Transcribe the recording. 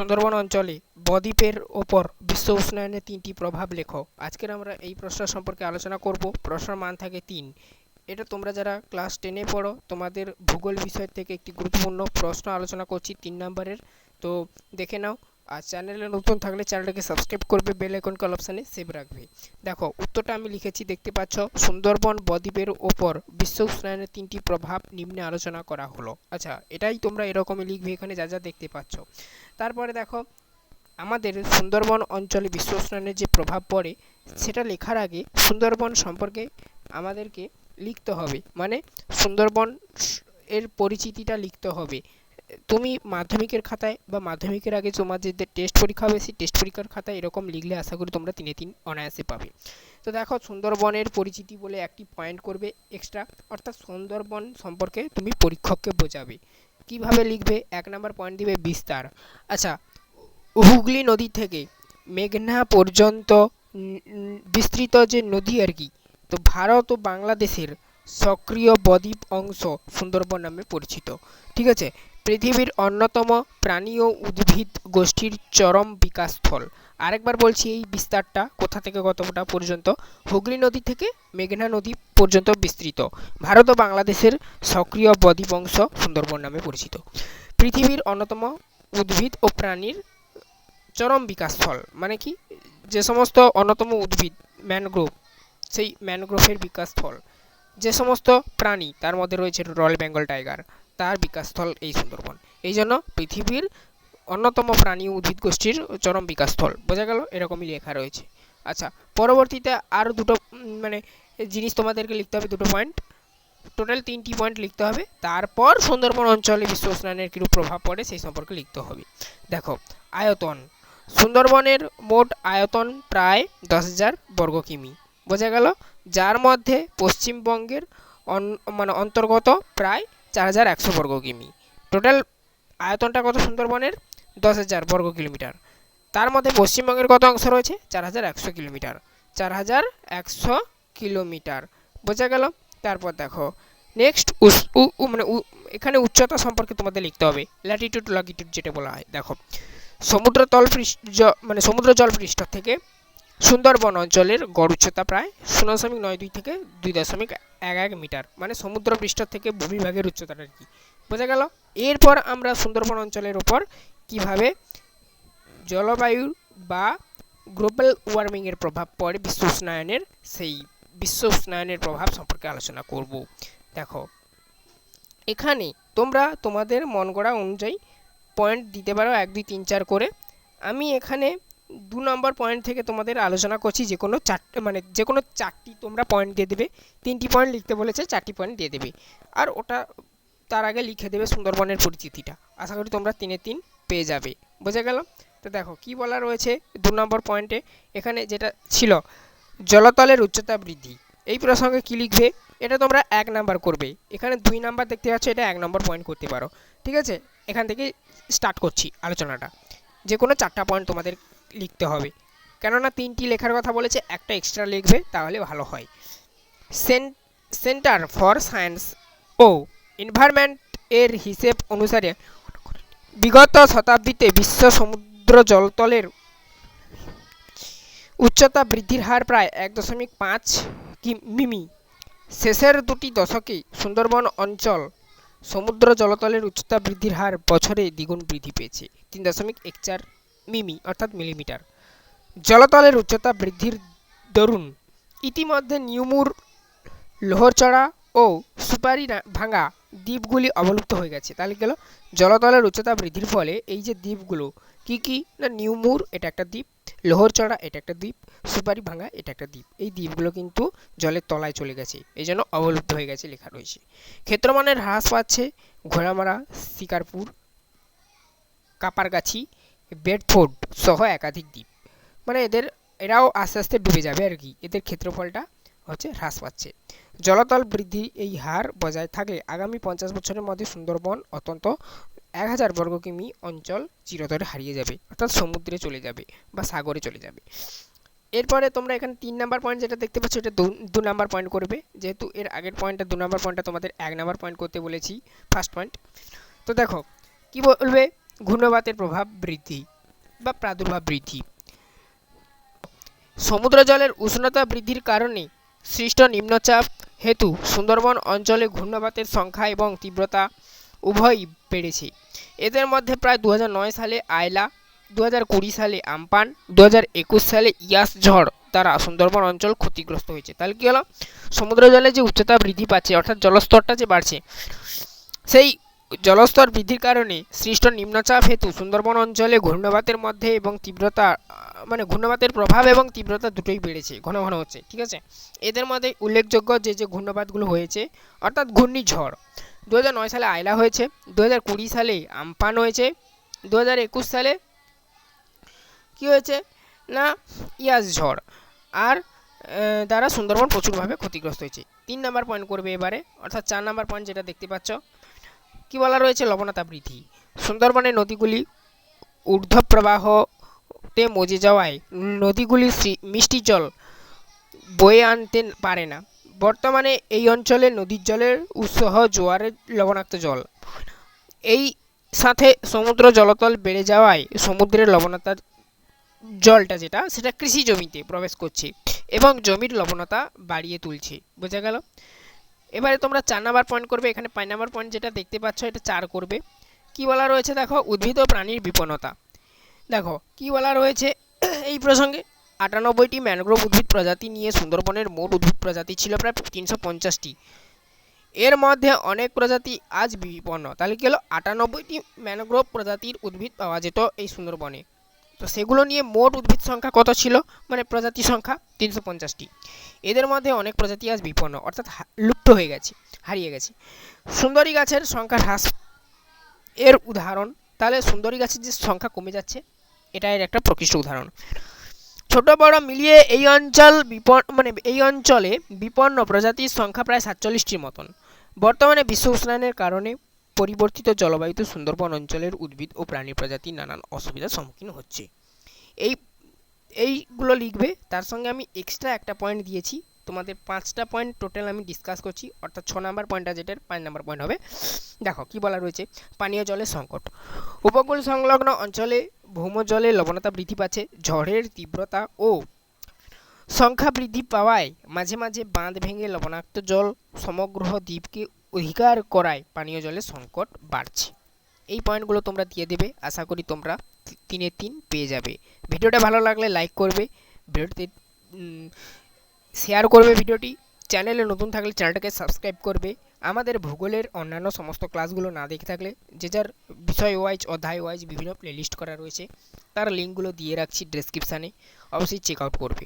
সুন্দরবন অঞ্চলে বদ্বীপের ওপর বিশ্ব উষ্ণায়নের তিনটি প্রভাব লেখো আজকের আমরা এই প্রশ্ন সম্পর্কে আলোচনা করব। প্রশ্নের মান থাকে তিন। এটা তোমরা যারা ক্লাস টেনে পড়ো, তোমাদের ভূগোল বিষয় থেকে একটি গুরুত্বপূর্ণ প্রশ্ন আলোচনা করছি তিন নম্বরের। তো দেখে নাও। আর চ্যানেলে নতুন থাকলে চ্যানেলটাকে সাবস্ক্রাইব করবে, বেল আইকন কল অপশানে সেভ রাখবে। দেখো, উত্তরটা আমি লিখেছি, দেখতে পাচ্ছ? সুন্দরবন বদ্বীপের ওপর বিশ্ব উষ্ণায়নের তিনটি প্রভাব নিম্নে আলোচনা করা হলো। আচ্ছা এটাই তোমরা এরকমই লিখবে, এখানে যা যা দেখতে পাচ্ছ। তারপরে দেখো, আমাদের সুন্দরবন অঞ্চলে বিশ্ব উষ্ণায়নের যে প্রভাব পড়ে, সেটা লেখার আগে সুন্দরবন সম্পর্কে আমাদেরকে লিখতে হবে। মানে সুন্দরবন এর পরিচিতিটা লিখতে হবে। তুমি মাধ্যমিকের খাতায় বা মাধ্যমিকের আগে তোমার যে টেস্ট পরীক্ষা হবে, সেই টেস্ট পরীক্ষার খাতায় এরকম লিখলে আশা করি তোমরা তিনে তিন অনায়াসে পাবে। তো দেখো, সুন্দরবনের পরিচিতি বলে একটি পয়েন্ট করবে এক্সট্রা অর্থাৎ সুন্দরবন সম্পর্কে তুমি পরীক্ষককে বোঝাবে। কীভাবে লিখবে? এক নাম্বার পয়েন্ট দিবে বিস্তার। আচ্ছা হুগলি নদী থেকে মেঘনা পর্যন্ত বিস্তৃত যে নদী আর কি, তো ভারত ও বাংলাদেশের সক্রিয় বদ্বীপ অংশ সুন্দরবন নামে পরিচিত। ঠিক আছে? পৃথিবীর অন্যতম প্রাণী ও উদ্ভিদ গোষ্ঠীর চরম বিকাশস্থল। আরেকবার বলছি, এই বিস্তারটা কোথা থেকে কতটা পর্যন্ত? হুগলি নদী থেকে মেঘনা নদী পর্যন্ত বিস্তৃত। ভারত ও বাংলাদেশের সক্রিয় বদ্বীপ অংশ সুন্দরবন নামে পরিচিত। পৃথিবীর অন্যতম উদ্ভিদ ও প্রাণীর চরম বিকাশস্থল। মানে কি? যে সমস্ত অন্যতম উদ্ভিদ, ম্যানগ্রোভ, সেই ম্যানগ্রোভের বিকাশস্থল। যে সমস্ত প্রাণী, তার মধ্যে রয়েছে রয়্যাল বেঙ্গল টাইগার, তার বিকাশস্থল এই সুন্দরবন। এই জন্য পৃথিবীর অন্যতম প্রাণী উদ্ভিদ গোষ্ঠীর চরম বিকাশস্থল। বোঝা গেল এরকমই লেখা রয়েছে। আচ্ছা পরবর্তীতে আরও দুটো মানে জিনিস তোমাদেরকে লিখতে হবে, দুটো পয়েন্ট টোটাল তিনটি পয়েন্ট লিখতে হবে। তারপর সুন্দরবন অঞ্চলে বিশ্ব উষ্ণায়নের কীরূপ প্রভাব পড়ে সেই সম্পর্কে লিখতে হবে। দেখো, আয়তন। সুন্দরবনের মোট আয়তন প্রায় দশ হাজার বর্গ কিমি। বোঝা গেল? যার মধ্যে পশ্চিমবঙ্গের অন- মানে অন্তর্গত প্রায় চার হাজার একশো বর্গ কিমি। টোটাল আয়তনটা কত সুন্দরবনের? দশ হাজার বর্গ কিলোমিটার। তার মধ্যে পশ্চিমবঙ্গের কত অংশ রয়েছে? চার হাজার একশো কিলোমিটার। চার হাজার একশো কিলোমিটার। বোঝা গেল? তারপর দেখো নেক্সট মানে এখানে উচ্চতা সম্পর্কে তোমাদের লিখতে হবে। ল্যাটিটিউড লঙ্গিটিউড যেটা বলা হয়, দেখো। সমুদ্র তল পৃষ্ঠ মানে সমুদ্র জল পৃষ্ঠ থেকে সুন্দরবন অঞ্চলের গড় উচ্চতা প্রায় শূন্য দশমিক নয় দুই থেকে দুই দশমিক এক এক মিটার মানে সমুদ্র পৃষ্ঠ থেকে ভূমিভাগের উচ্চতাটা আর কি। বোঝা গেল? এরপর আমরা সুন্দরবন অঞ্চলের ওপর কীভাবে জলবায়ু বা গ্লোবাল ওয়ার্মিংয়ের প্রভাব পড়ে বিশ্ব উষ্ণায়নের, সেই বিশ্ব উষ্ণায়নের প্রভাব সম্পর্কে আলোচনা করব। দেখো, এখানে তোমরা তোমাদের মন গড়া অনুযায়ী পয়েন্ট দিতে পারো এক, দুই, তিন, চার করে। আমি এখানে দু নম্বর পয়েন্ট থেকে তোমাদের আলোচনা করছি, যে কোনো চারটে মানে যে কোনো চারটি তোমরা পয়েন্ট দিয়ে দেবে। তিনটি পয়েন্ট লিখতে বলেছে, চারটি পয়েন্ট দিয়ে দেবে। আর ওটা তার আগে লিখে দেবে সুন্দরবনের পরিচিতিটা। আশা করি তোমরা তিনে তিন পেয়ে যাবে। বোঝা গেল তো দেখো, কি বলা রয়েছে দু নম্বর পয়েন্টে এখানে যেটা ছিল, জলতলের উচ্চতা বৃদ্ধি। এই প্রসঙ্গে কী লিখবে? এটা তোমরা এক নাম্বার করবে। এখানে দুই নাম্বার দেখতে পাচ্ছ, এটা এক নম্বর পয়েন্ট করতে পারো। ঠিক আছে? এখান থেকে স্টার্ট করছি আলোচনাটা। যে কোনো চারটা পয়েন্ট তোমাদের লিখতে হবে। কেননা তিনটি লেখার কথা বলেছে, একটা এক্সট্রা লিখবে, তাহলে ভালো হয়। সেন- সেন্টার ফর সায়েন্স ও এনভায়রনমেন্ট এর হিসেব অনুসারে বিগত শতাব্দীতে বিশ্ব সমুদ্র জলতলের উচ্চতা বৃদ্ধির হার প্রায় এক দশমিক পাঁচ মিমি। শেষের দুটি দশকে সুন্দরবন অঞ্চল সমুদ্র জলতলের উচ্চতা বৃদ্ধির হার বছরে দ্বিগুণ বৃদ্ধি পেয়েছে, তিন দশমিক এক চার মিমি, অর্থাৎ মিলিমিটার। জলতলের উচ্চতা বৃদ্ধির দরুন ইতিমধ্যে নিউমুর, লোহরচড়া ও সুপারি ভাঙা দ্বীপগুলি অবলুপ্ত হয়ে গেছে। তাহলে গেল, জলতলের উচ্চতা বৃদ্ধির ফলে এই যে দ্বীপগুলো, কি কি? না, নিউমুর, এটা একটা দ্বীপ, লোহরচড়া, এটা একটা দ্বীপ, সুপারি ভাঙা, এটা একটা দ্বীপ। এই দ্বীপগুলো কিন্তু জলের তলায় চলে গেছে, এই জন্য অবলুপ্ত হয়ে গেছে লেখা রয়েছে। ক্ষেত্রমানের হ্রাস পাচ্ছে ঘোড়ামারা, শিকারপুর, কাপারগাছি বেডফোর্ড সহ একাধিক দ্বীপ। মানে এদের, এরাও আস্তে আস্তে ডুবে যাবে আর কি। এদের ক্ষেত্রফলটা হচ্ছে হ্রাস পাচ্ছে। জলতল বৃদ্ধি এই হার বজায় থাকলে আগামী পঞ্চাশ বছরের মধ্যে সুন্দরবন অত্যন্ত এক হাজার বর্গ কিমি অঞ্চল চিরতরে হারিয়ে যাবে। অর্থাৎ সমুদ্রে চলে যাবে বা সাগরে চলে যাবে। এরপরে তোমরা এখানে তিন নাম্বার পয়েন্ট যেটা দেখতে পাচ্ছ, এটা দু নাম্বার পয়েন্ট করবে। যেহেতু এর আগের পয়েন্টটা, দু নাম্বার পয়েন্টটা তোমাদের এক নাম্বার পয়েন্ট করতে বলেছি, ফার্স্ট পয়েন্ট। তো দেখো, কি বলবে? ঘূর্ণবাতের প্রভাব বৃদ্ধি বা প্রাদুর্ভাব বৃদ্ধি। সমুদ্র জলের উষ্ণতা বৃদ্ধির কারণে সৃষ্ট নিম্নচাপ হেতু সুন্দরবন অঞ্চলে ঘূর্ণবাতের সংখ্যা এবং তীব্রতা উভয়ই বেড়েছে। এদের মধ্যে প্রায় দু হাজার নয় সালে আয়লা দু হাজার কুড়ি সালে আমপান দু হাজার একুশ সালে ইয়াস ঝড় দ্বারা সুন্দরবন অঞ্চল ক্ষতিগ্রস্ত হয়েছে। তাহলে কী হলো? সমুদ্র জলে যে উচ্চতা বৃদ্ধি পাচ্ছে, অর্থাৎ জলস্তরটা যে বাড়ছে, সেই জলস্তর বৃদ্ধির কারণে সৃষ্ট নিম্নচাপ হেতু সুন্দরবন অঞ্চলে ঘূর্ণবাতের মধ্যে এবং তীব্রতা মানে ঘূর্ণবাতের প্রভাব এবং তীব্রতা দুটোই বেড়েছে, ঘন ঘন হচ্ছে, ঠিক আছে? এদের মধ্যে উল্লেখযোগ্য যে যে ঘূর্ণবাতগুলো হয়েছে, অর্থাৎ ঘূর্ণিঝড়। দু হাজার নয় সালে আয়লা হয়েছে দু হাজার কুড়ি সালে আমপান হয়েছে দু হাজার একুশ সালে কী হয়েছে? না, ইয়াস ঝড়। আর দ্বারা সুন্দরবন প্রচুরভাবে ক্ষতিগ্রস্ত হয়েছে। তিন নাম্বার পয়েন্ট করবে এবারে, অর্থাৎ চার নাম্বার পয়েন্ট যেটা দেখতে পাচ্ছ কি বলা রয়েছে? লবণতা বৃদ্ধি। সুন্দরবনের নদীগুলি ঊর্ধ্বপ্রবাহতে মজে যাওয়ায় নদীগুলি মিষ্টি জল বয়ে আনতে পারে না। বর্তমানে এই অঞ্চলে নদীর জলের উৎস জোয়ারের লবণাক্ত জল। এই সাথে সমুদ্র জলতল বেড়ে যাওয়ায় সমুদ্রের লবণতার জলটা যেটা, সেটা কৃষি জমিতে প্রবেশ করছে এবং জমির লবণতা বাড়িয়ে তুলছে। বোঝা গেল? এবারে তোমরা চার নাম্বার পয়েন্ট করবে, এখানে পাঁচ নাম্বার পয়েন্ট যেটা দেখতে পাচ্ছ এটা চার করবে। কি বলা রয়েছে দেখো? উদ্ভিদ ও প্রাণীর বিপন্নতা। দেখো, কি বলা রয়েছে এই প্রসঙ্গে? আটানব্বইটি ম্যানগ্রোভ উদ্ভিদ প্রজাতি নিয়ে সুন্দরবনের মোট উদ্ভিদ প্রজাতি ছিল প্রায় তিনশো পঞ্চাশটি। এর মধ্যে অনেক প্রজাতি আজ বিপন্ন। তাহলে কি হলো? আটানব্বইটি ম্যানগ্রোভ প্রজাতির উদ্ভিদ পাওয়া যেত এই সুন্দরবনে। তো সেগুলো নিয়ে মোট উদ্ভিদ সংখ্যা কত ছিল? মানে প্রজাতি সংখ্যা তিনশো পঞ্চাশটি। এদের মধ্যে অনেক প্রজাতি আজ বিপন্ন, অর্থাৎ লুপ্ত হয়ে গেছে, হারিয়ে গেছে। সুন্দরী গাছের সংখ্যা হ্রাস এর উদাহরণ। তাহলে সুন্দরী গাছের যে সংখ্যা কমে যাচ্ছে, এটা এর একটা প্রকৃষ্ট উদাহরণ। ছোট বড় মিলিয়ে এই অঞ্চল বিপন্ন মানে এই অঞ্চলে বিপন্ন প্রজাতির সংখ্যা প্রায় সাতচল্লিশটির মতন। বর্তমানে বিশ্ব উষ্ণায়নের কারণে পরিবর্তিত জলবায়ুতে সুন্দরবন অঞ্চলের উদ্ভিদ ও প্রাণী প্রজাতি নানান অসুবিধার সম্মুখীন হচ্ছে। এই, এইগুলো লিখবে, তার সঙ্গে আমি এক্সট্রা একটা পয়েন্ট দিয়েছি। তোমাদের পাঁচটা পয়েন্ট টোটাল আমি ডিসকাস করছি, অর্থাৎ ছ নাম্বার পয়েন্টটা যেটার পাঁচ নাম্বার পয়েন্ট হবে। দেখো, কি বলা রয়েছে? পানীয় জলের সংকট। উপকূল সংলগ্ন অঞ্চলে ভৌমজলে লবণতা বৃদ্ধি পাচ্ছে, ঝড়ের তীব্রতা ও সংখ্যা বৃদ্ধি পাওয়ায় মাঝে মাঝে বাঁধ ভেঙে লবণাক্ত জল সমগ্র দ্বীপকে অধিকার করায় পানীয় জলের সংকট বাড়ছে। এই পয়েন্টগুলো তোমরা দিয়ে দেবে, আশা করি তোমরা তিনে তিন পেয়ে যাবে। ভিডিওটা ভালো লাগলে লাইক করবে, ভিডিওতে শেয়ার করবে ভিডিওটি। চ্যানেলে নতুন থাকলে চ্যানেলটাকে সাবস্ক্রাইব করবে। আমাদের ভূগোলের অন্যান্য সমস্ত ক্লাসগুলো না দেখে থাকলে, যে যার বিষয় ওয়াইজ অধ্যায় ওয়াইজ বিভিন্ন প্লেলিস্ট করা রয়েছে, তার লিঙ্কগুলো দিয়ে রাখছি ডেসক্রিপশানে অবশ্যই চেক আউট করবে।